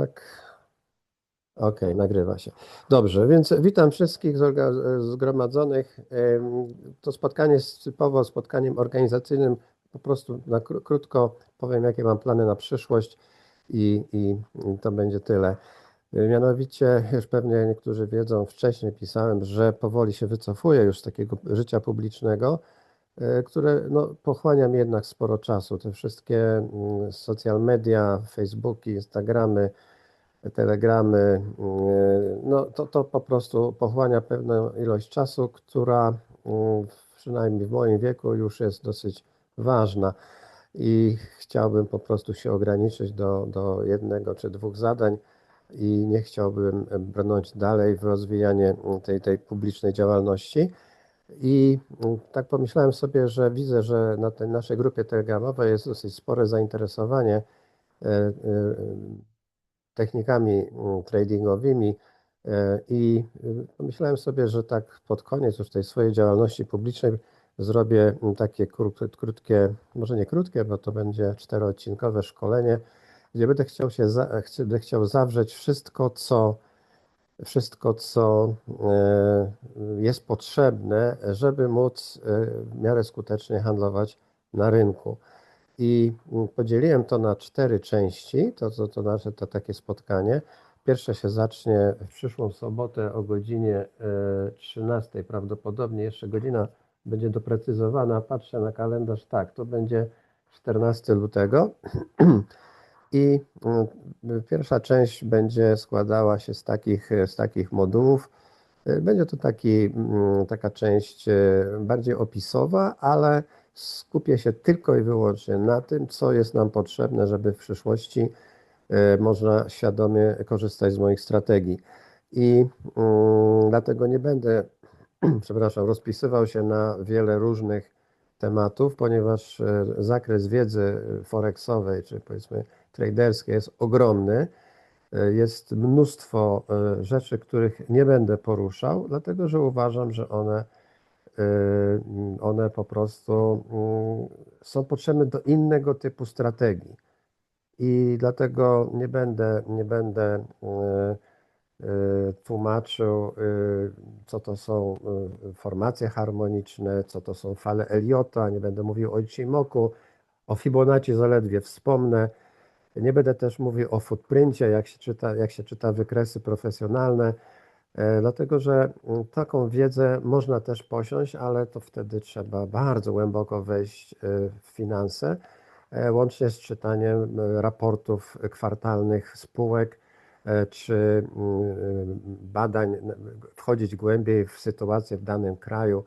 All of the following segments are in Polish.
Tak. Okej, nagrywa się. Dobrze, więc witam wszystkich zgromadzonych. To spotkanie jest typowo spotkaniem organizacyjnym. Po prostu na kró- krótko powiem, jakie mam plany na przyszłość i, i to będzie tyle. Y, Mianowicie, już pewnie niektórzy wiedzą, wcześniej pisałem, że powoli się wycofuję już z takiego życia publicznego, które no, pochłania mi jednak sporo czasu. Te wszystkie mm, social media, Facebooki, Instagramy, telegramy, yy, no to, to po prostu pochłania pewną ilość czasu, która yy, przynajmniej w moim wieku już jest dosyć ważna i chciałbym po prostu się ograniczyć do, do jednego czy dwóch zadań i nie chciałbym brnąć dalej w rozwijanie tej, tej publicznej działalności. I yy, tak pomyślałem sobie, że widzę, że na tej naszej grupie telegramowej jest dosyć spore zainteresowanie yy, yy, technikami mm, tradingowymi e, i pomyślałem sobie, że tak pod koniec już tej swojej działalności publicznej zrobię mm, takie krót- krótkie, może nie krótkie, bo to będzie czteroodcinkowe szkolenie, gdzie będę chciał się, będę chciał zawrzeć wszystko, co wszystko, co e, jest potrzebne, żeby móc e, w miarę skutecznie handlować na rynku. I mm, podzieliłem to na cztery części, to, to, to nasze to takie spotkanie. Pierwsze się zacznie w przyszłą sobotę o godzinie e, 13, prawdopodobnie jeszcze godzina będzie doprecyzowana. Patrzę na kalendarz, tak, to będzie 14 lutego. I mm, pierwsza część będzie składała się z takich, z takich modułów. E, Będzie to taki, mm, taka część bardziej opisowa, ale skupię się tylko i wyłącznie na tym, co jest nam potrzebne, żeby w przyszłości można świadomie korzystać z moich strategii. I dlatego nie będę, przepraszam, rozpisywał się na wiele różnych tematów, ponieważ zakres wiedzy forexowej, czy powiedzmy traderskiej jest ogromny. E, Jest mnóstwo e, rzeczy, których nie będę poruszał, dlatego że uważam, że one, e, one po prostu mm, są potrzebne do innego typu strategii. I dlatego nie będę, nie będę tłumaczył, co to są formacje harmoniczne, co to są fale Eliota, nie będę mówił o Ichimoku, o Fibonacci zaledwie wspomnę. Nie będę też mówił o footprincie, jak się czyta, jak się czyta wykresy profesjonalne, e, dlatego że mm, taką wiedzę można też posiąść, ale to wtedy trzeba bardzo głęboko wejść e, w finanse, e, łącznie z czytaniem raportów kwartalnych spółek, czy mm, badań, wchodzić głębiej w sytuację w danym kraju.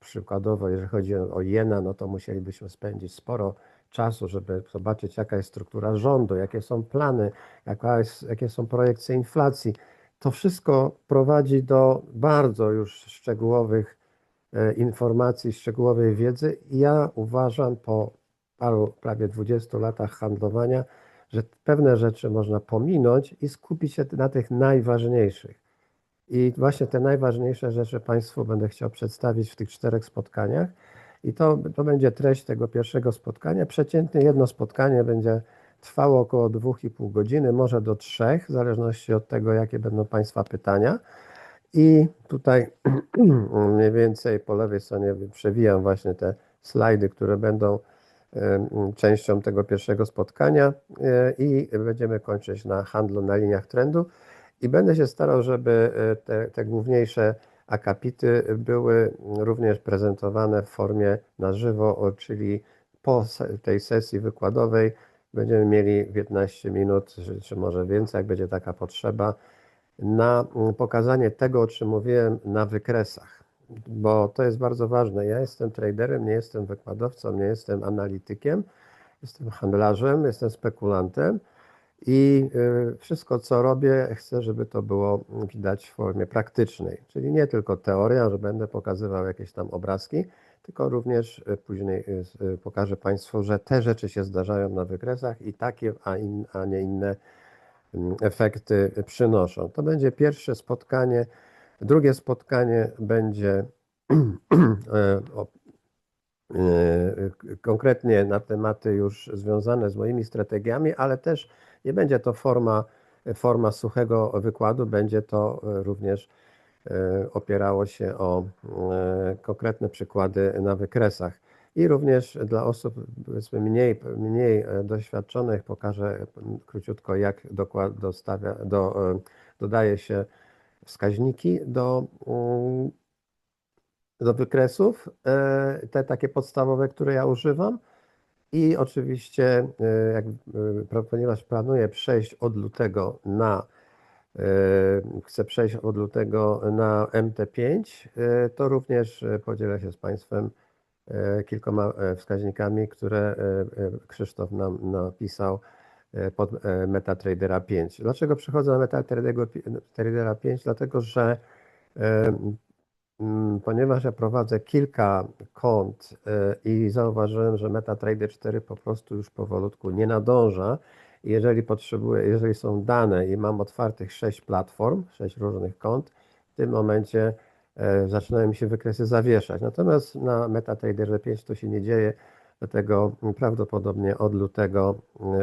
Przykładowo, jeżeli chodzi o jena, no to musielibyśmy spędzić sporo czasu, żeby zobaczyć, jaka jest struktura rządu, jakie są plany, jaka jest, jakie są projekcje inflacji. To wszystko prowadzi do bardzo już szczegółowych e, informacji, szczegółowej wiedzy. I ja uważam po paru, prawie 20 latach handlowania, że pewne rzeczy można pominąć i skupić się na tych najważniejszych. I właśnie te najważniejsze rzeczy Państwu będę chciał przedstawić w tych czterech spotkaniach. I to, to będzie treść tego pierwszego spotkania. Przeciętnie jedno spotkanie będzie trwało około 2,5 godziny, może do 3, w zależności od tego, jakie będą Państwa pytania. I tutaj mniej więcej po lewej stronie przewijam właśnie te slajdy, które będą częścią tego pierwszego spotkania e, i będziemy kończyć na handlu na liniach trendu. I będę się starał, żeby e, te, te główniejsze akapity były również prezentowane w formie na żywo, czyli po tej sesji wykładowej będziemy mieli 15 minut, czy, czy może więcej, jak będzie taka potrzeba, na mm, pokazanie tego, o czym mówiłem na wykresach, bo to jest bardzo ważne. Ja jestem traderem, nie jestem wykładowcą, nie jestem analitykiem, jestem handlarzem, jestem spekulantem. I y, wszystko, co robię, chcę, żeby to było widać w formie praktycznej. Czyli nie tylko teoria, że będę pokazywał jakieś tam obrazki, tylko również y, później y, pokażę Państwu, że te rzeczy się zdarzają na wykresach i takie, a, in, a nie inne mm, efekty przynoszą. To będzie pierwsze spotkanie. Drugie spotkanie będzie e, e, konkretnie na tematy już związane z moimi strategiami, ale też Nie będzie to forma, forma suchego wykładu, będzie to e, również e, opierało się o e, konkretne przykłady na wykresach. I również dla osób powiedzmy mniej, mniej doświadczonych pokażę króciutko, jak dostawia, do, dodaje się wskaźniki do, mm, do wykresów, te takie podstawowe, które ja używam. I oczywiście, e, jak, e, ponieważ planuję przejść od lutego na e, chcę przejść od lutego na MT5, to również podzielę się z Państwem kilkoma wskaźnikami, które Krzysztof nam napisał pod MetaTradera 5. Dlaczego przychodzę na MetaTradera 5? Dlatego, że ponieważ ja prowadzę kilka kont y, i zauważyłem, że MetaTrader 4 po prostu już powolutku nie nadąża. Jeżeli potrzebuję, jeżeli są dane i mam otwartych 6 platform, 6 różnych kont, w tym momencie y, zaczynają mi się wykresy zawieszać. Natomiast na MetaTrader 5 to się nie dzieje, dlatego prawdopodobnie od lutego,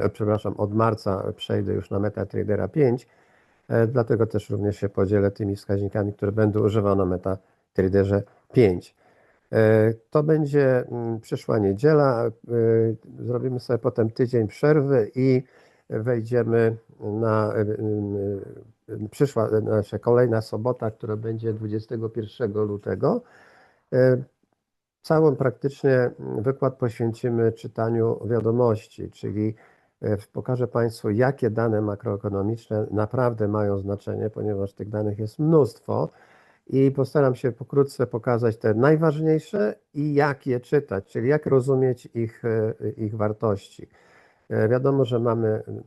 y, przepraszam, od marca przejdę już na MetaTradera 5. Dlatego też również się podzielę tymi wskaźnikami, które będą używane na MetaTrader Traderze 5. E, to będzie mm, przyszła niedziela. E, zrobimy sobie potem tydzień przerwy i wejdziemy na e, przyszła nasza kolejna sobota, która będzie 21 lutego. Całą praktycznie wykład poświęcimy czytaniu wiadomości, czyli pokażę Państwu, jakie dane makroekonomiczne naprawdę mają znaczenie, ponieważ tych danych jest mnóstwo i postaram się pokrótce pokazać te najważniejsze i jak je czytać, czyli jak rozumieć ich, e, ich wartości. E, wiadomo, że mamy mm,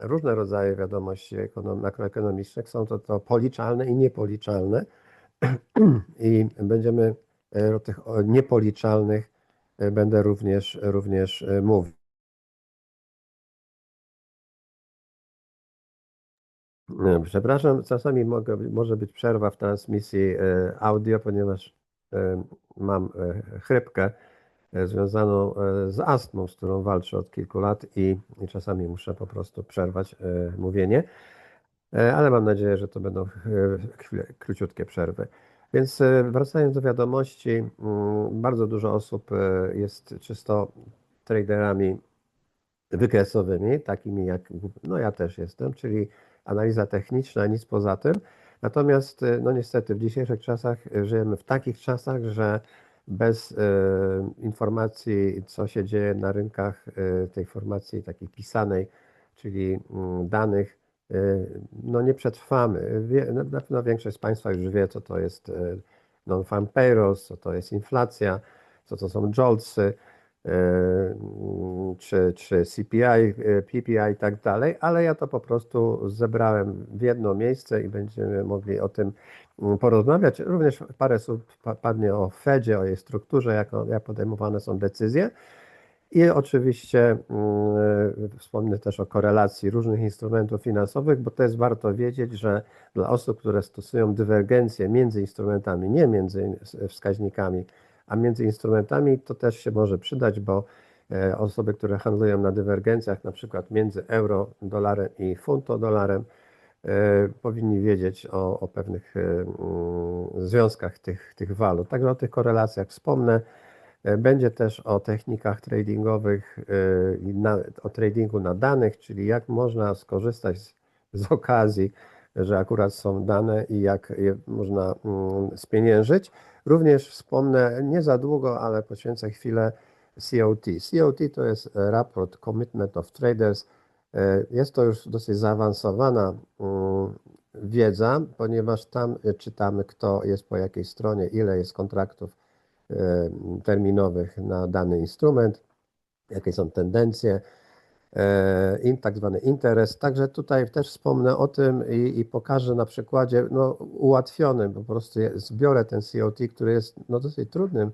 różne rodzaje wiadomości makroekonomicznych, są to, to policzalne i niepoliczalne i będziemy e, o tych niepoliczalnych będę również, również mówił. Przepraszam, czasami mogę, może być przerwa w transmisji e, audio, ponieważ e, mam e, chrypkę związaną z astmą, z którą walczę od kilku lat i, i czasami muszę po prostu przerwać mówienie, ale mam nadzieję, że to będą chwile, króciutkie przerwy. Więc wracając do wiadomości, mm, bardzo dużo osób jest czysto traderami wykresowymi, takimi jak no ja też jestem, czyli analiza techniczna, nic poza tym. Natomiast, y, no niestety, w dzisiejszych czasach y, żyjemy w takich czasach, że bez y, informacji, co się dzieje na rynkach, y, tej informacji takiej pisanej, czyli y, danych, y, no nie przetrwamy. Wie, na pewno większość z Państwa już wie, co to jest non-farm payrolls, co to jest inflacja, co to są joltsy. E, czy, czy CPI, e, PPI i tak dalej, ale ja to po prostu zebrałem w jedno miejsce i będziemy mogli o tym mm, porozmawiać. Również parę słów padnie o Fedzie, o jej strukturze, jak, jak podejmowane są decyzje. I oczywiście mm, wspomnę też o korelacji różnych instrumentów finansowych, bo to jest warto wiedzieć, że dla osób, które stosują dywergencję między instrumentami, nie między wskaźnikami, a między instrumentami to też się może przydać, bo e, osoby, które handlują na dywergencjach, na przykład między euro, dolarem i funto dolarem, e, powinni wiedzieć o, o pewnych e, mm, związkach tych, tych walut. Także o tych korelacjach wspomnę. Będzie też o technikach tradingowych, o tradingu na danych, czyli jak można skorzystać z, z okazji, że akurat są dane i jak je można mm, spieniężyć. Również wspomnę nie za długo, ale poświęcę chwilę COT. COT to jest raport Commitment of Traders. E, jest to już dosyć zaawansowana mm, wiedza, ponieważ tam czytamy, kto jest po jakiej stronie, ile jest kontraktów e, terminowych na dany instrument, jakie są tendencje, e, tak zwany interes. Także tutaj też wspomnę o tym i, i, pokażę na przykładzie no, ułatwionym, po prostu zbiorę ten COT, który jest no, dosyć trudnym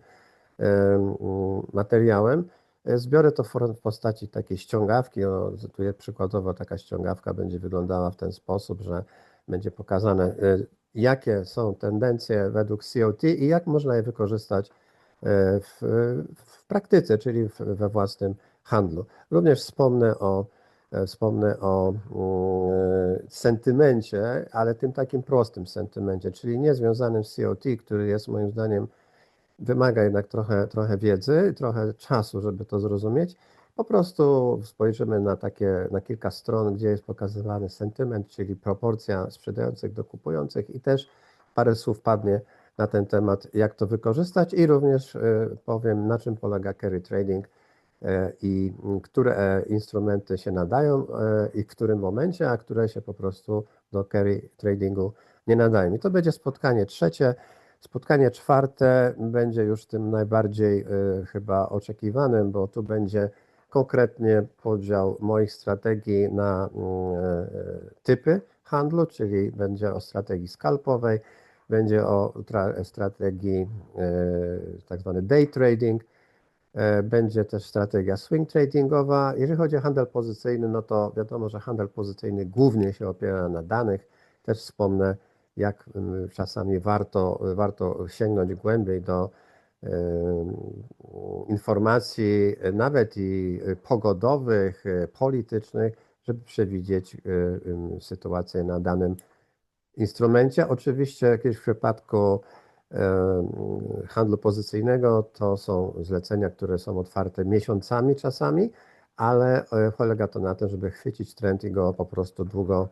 materiałem. E, zbiorę to w postaci takiej ściągawki. No, tu jest przykładowo taka ściągawka będzie wyglądała w ten sposób, że będzie pokazane, e, jakie są tendencje według COT i jak można je wykorzystać w, w praktyce, czyli we własnym handlu. Również wspomnę o e, wspomnę o mm, sentymencie, ale tym takim prostym sentymencie, czyli nie związanym z COT, który jest moim zdaniem wymaga jednak trochę, trochę wiedzy, trochę czasu, żeby to zrozumieć. Po prostu spojrzymy na takie, na kilka stron, gdzie jest pokazywany sentyment, czyli proporcja sprzedających do kupujących i też parę słów padnie na ten temat, jak to wykorzystać i również e, powiem, na czym polega carry trading e, i które e, instrumenty się nadają i w którym momencie, a które się po prostu do carry tradingu nie nadają. I to będzie spotkanie trzecie. Spotkanie czwarte będzie już tym najbardziej chyba oczekiwanym, bo tu będzie konkretnie podział moich strategii na typy handlu, czyli będzie o strategii skalpowej, będzie o strategii e, tak zwany day trading, e, będzie też strategia swing tradingowa. Jeżeli chodzi o handel pozycyjny, no to wiadomo, że handel pozycyjny głównie się opiera na danych. Też wspomnę, jak czasami warto, warto sięgnąć głębiej do e, informacji, nawet i pogodowych, politycznych, żeby przewidzieć sytuację na danym instrumencie. Oczywiście jakieś w przypadku handlu pozycyjnego to są zlecenia, które są otwarte miesiącami czasami, ale e, polega to na tym, żeby chwycić trend i go po prostu długo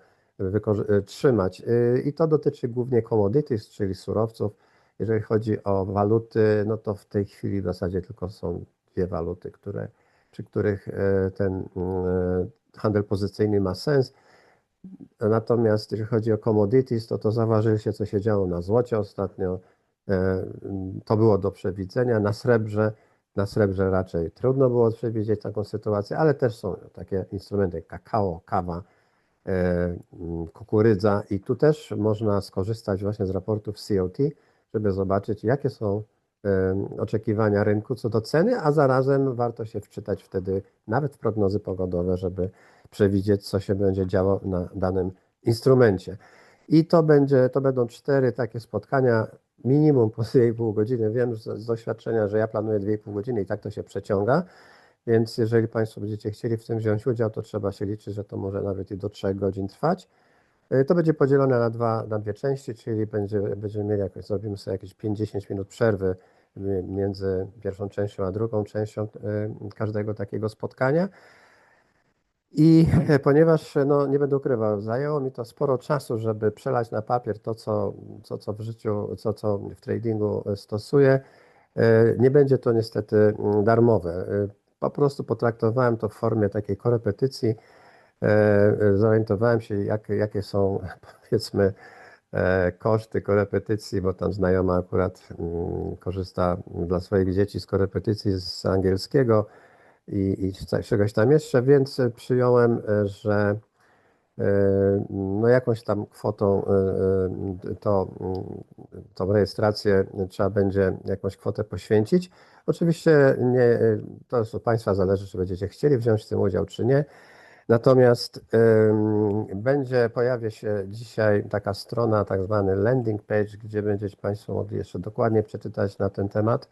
e, trzymać. E, I to dotyczy głównie commodities, czyli surowców. Jeżeli chodzi o waluty, no to w tej chwili w zasadzie tylko są dwie waluty, które, przy których ten handel pozycyjny ma sens. Natomiast jeżeli chodzi o commodities, to to zauważyliście, co się działo na złocie ostatnio. E, to było do przewidzenia. Na srebrze, na srebrze raczej trudno było przewidzieć taką sytuację, ale też są takie instrumenty jak kakao, kawa, e, kukurydza i tu też można skorzystać właśnie z raportów COT, żeby zobaczyć, jakie są e, oczekiwania rynku co do ceny, a zarazem warto się wczytać wtedy nawet w prognozy pogodowe, żeby przewidzieć, co się będzie działo na danym instrumencie. I to, będzie, to będą cztery takie spotkania, minimum po 2,5 godziny. Wiem z, z doświadczenia, że ja planuję 2,5 godziny i tak to się przeciąga. Więc jeżeli Państwo będziecie chcieli w tym wziąć udział, to trzeba się liczyć, że to może nawet i do 3 godzin trwać. E, to będzie podzielone na, dwa, na dwie części, czyli będzie, będziemy mieli jakoś, zrobimy sobie jakieś 50 minut przerwy między pierwszą częścią a drugą częścią e, każdego takiego spotkania. I ponieważ, no nie będę ukrywał, zajęło mi to sporo czasu, żeby przelać na papier to, co, co, co w życiu, co, co w tradingu stosuję, e, nie będzie to niestety mm, darmowe. E, po prostu potraktowałem to w formie takiej korepetycji. E, zorientowałem się, jak, jakie są, powiedzmy, koszty korepetycji, bo tam znajoma akurat mm, korzysta dla swoich dzieci z korepetycji z angielskiego i, i czegoś tam jeszcze, więc przyjąłem, e, że e, no jakąś tam kwotą e, to, tą rejestrację trzeba będzie jakąś kwotę poświęcić. Oczywiście nie, to od Państwa zależy, czy będziecie chcieli wziąć w tym udział, czy nie. Natomiast będzie, pojawia się dzisiaj taka strona, tak zwany landing page, gdzie będziecie Państwo mogli jeszcze dokładnie przeczytać na ten temat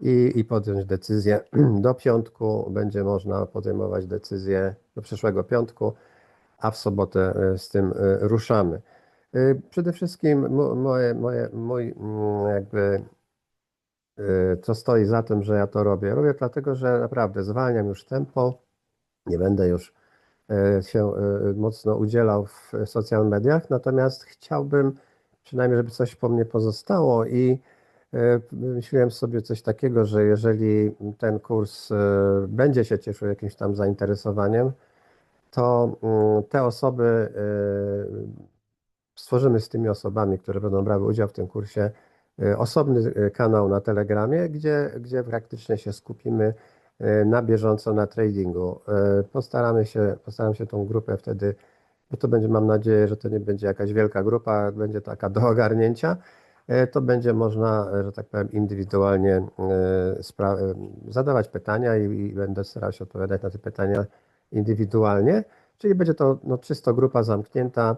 i, i podjąć decyzję. Do piątku będzie można podejmować decyzję, do przyszłego piątku, a w sobotę e, z tym e, ruszamy. E, przede wszystkim moje, moje, mój mm, jakby co stoi za tym, że ja to robię? Robię dlatego, że naprawdę zwalniam już tempo, nie będę już się mocno udzielał w social mediach, natomiast chciałbym przynajmniej, żeby coś po mnie pozostało i wymyśliłem sobie coś takiego, że jeżeli ten kurs e, będzie się cieszył jakimś tam zainteresowaniem, to mm, te osoby e, stworzymy z tymi osobami, które będą brały udział w tym kursie, osobny kanał na Telegramie, gdzie, gdzie praktycznie się skupimy na bieżąco na tradingu. Postaramy się, postaram się tą grupę wtedy, bo to będzie, mam nadzieję, że to nie będzie jakaś wielka grupa, będzie taka do ogarnięcia, E, to będzie można, e, że tak powiem, indywidualnie e, zadawać pytania i, będę starał się odpowiadać na te pytania indywidualnie. Czyli będzie to no, czysto grupa zamknięta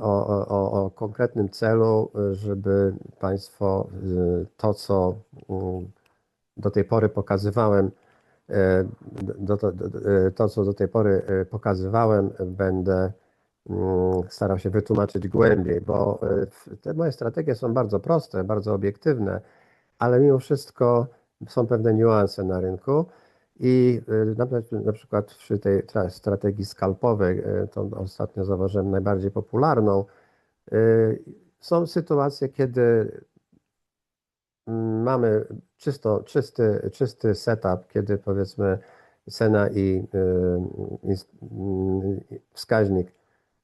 o, o, o konkretnym celu, żeby Państwo to, co mm, do tej pory pokazywałem, E, to, co do tej pory e, pokazywałem, będę starał się wytłumaczyć głębiej, bo e, te moje strategie są bardzo proste, bardzo obiektywne, ale mimo wszystko są pewne niuanse na rynku. I na przykład przy tej strategii skalpowej, tą ostatnio zauważyłem najbardziej popularną, są sytuacje, kiedy mamy czysto, czysty, czysty setup, kiedy powiedzmy cena i, wskaźnik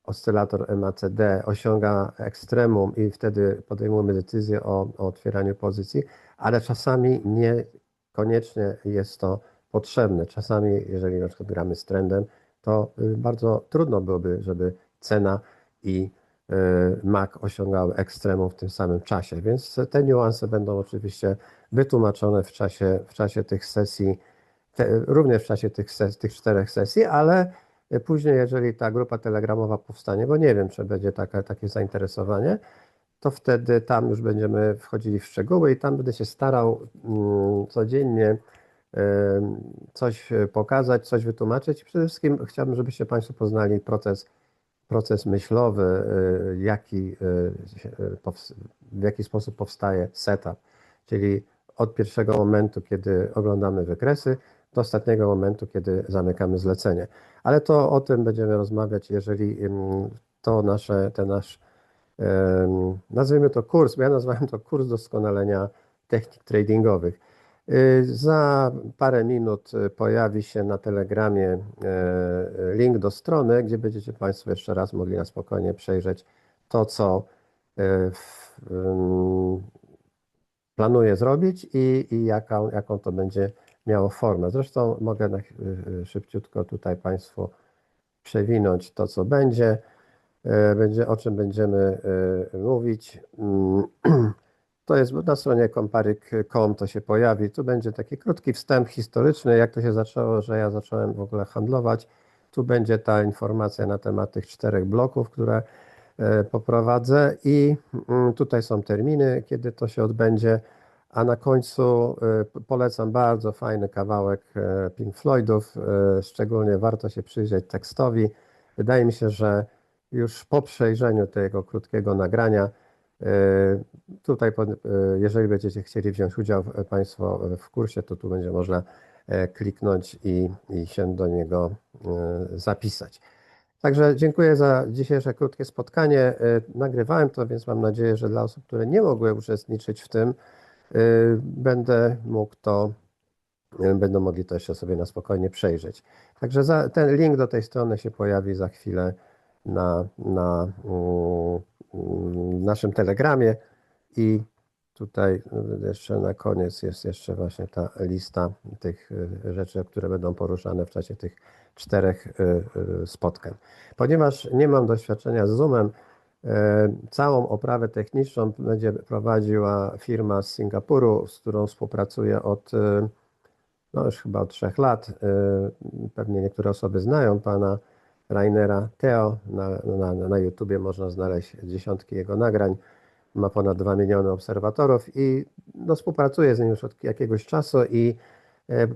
oscylator MACD osiąga ekstremum i wtedy podejmujemy decyzję o, o otwieraniu pozycji, ale czasami niekoniecznie jest to potrzebne. Czasami, jeżeli na przykład gramy z trendem, to y, bardzo trudno byłoby, żeby cena i Y, Mac osiągał ekstremum w tym samym czasie, więc te niuanse będą oczywiście wytłumaczone w czasie, w czasie tych sesji, te, również w czasie tych, ses, tych czterech sesji, ale później, jeżeli ta grupa telegramowa powstanie, bo nie wiem, czy będzie taka, takie zainteresowanie, to wtedy tam już będziemy wchodzili w szczegóły i tam będę się starał mm, codziennie y, coś pokazać, coś wytłumaczyć. Przede wszystkim chciałbym, żebyście Państwo poznali proces proces myślowy, y, jaki, y, w jaki sposób powstaje setup, czyli od pierwszego momentu, kiedy oglądamy wykresy, do ostatniego momentu, kiedy zamykamy zlecenie. Ale to o tym będziemy rozmawiać, jeżeli to nasze, ten nasz, nazwijmy to kurs, ja nazwałem to kurs doskonalenia technik tradingowych. Y, za parę minut y, pojawi się na Telegramie y, link do strony, gdzie będziecie Państwo jeszcze raz mogli na spokojnie przejrzeć to, co planuję zrobić i, i jaką, jaką to będzie miało formę. Zresztą mogę na, szybciutko tutaj Państwu przewinąć to, co będzie, będzie o czym będziemy mówić. To jest na stronie komparyk.com to się pojawi. Tu będzie taki krótki wstęp historyczny, jak to się zaczęło, że ja zacząłem w ogóle handlować. Tu będzie ta informacja na temat tych czterech bloków, które poprowadzę i mm, tutaj są terminy, kiedy to się odbędzie. A na końcu e, polecam bardzo fajny kawałek e, Pink Floydów. Szczególnie warto się przyjrzeć tekstowi. Wydaje mi się, że już po przejrzeniu tego krótkiego nagrania E, tutaj, e, jeżeli będziecie chcieli wziąć udział Państwo w kursie, to tu będzie można e, kliknąć i, i się do niego zapisać. Także dziękuję za dzisiejsze krótkie spotkanie. Nagrywałem to, więc mam nadzieję, że dla osób, które nie mogły uczestniczyć w tym, będę mógł to, będą mogli to jeszcze sobie na spokojnie przejrzeć. Także za, ten link do tej strony się pojawi za chwilę na, na mm, w naszym telegramie i tutaj jeszcze na koniec jest jeszcze właśnie ta lista tych rzeczy, które będą poruszane w czasie tych czterech spotkań. Ponieważ nie mam doświadczenia z Zoomem, całą oprawę techniczną będzie prowadziła firma z Singapuru, z którą współpracuję od no już chyba od trzech lat. Pewnie niektóre osoby znają pana Rainera Theo. Na, na, na YouTubie można znaleźć dziesiątki jego nagrań. Ma ponad 2 miliony obserwatorów i no, współpracuję z nim już od jakiegoś czasu i e,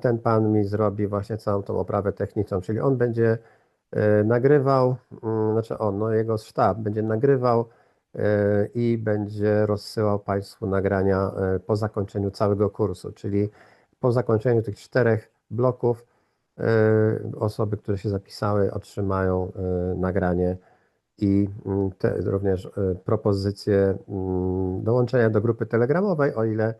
ten pan mi zrobi właśnie całą tą oprawę techniczną, czyli on będzie e, nagrywał, znaczy on, no jego sztab będzie nagrywał e, i będzie rozsyłał Państwu nagrania po zakończeniu całego kursu, czyli po zakończeniu tych czterech bloków E, osoby, które się zapisały, otrzymają e, nagranie i mm, te, również e, propozycje mm, dołączenia do grupy telegramowej, o ile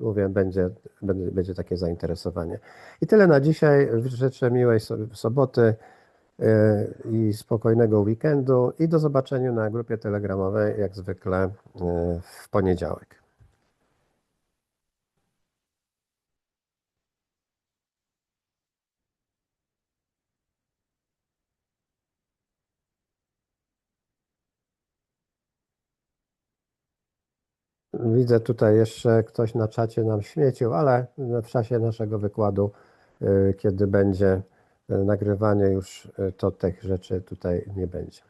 mówię, będzie, będzie, będzie takie zainteresowanie. I tyle na dzisiaj. Życzę miłej soboty i spokojnego weekendu i do zobaczenia na grupie telegramowej jak zwykle w poniedziałek. Widzę tutaj jeszcze ktoś na czacie nam śmiecił, ale w czasie naszego wykładu, y, kiedy będzie nagrywanie już, y, to tych rzeczy tutaj nie będzie.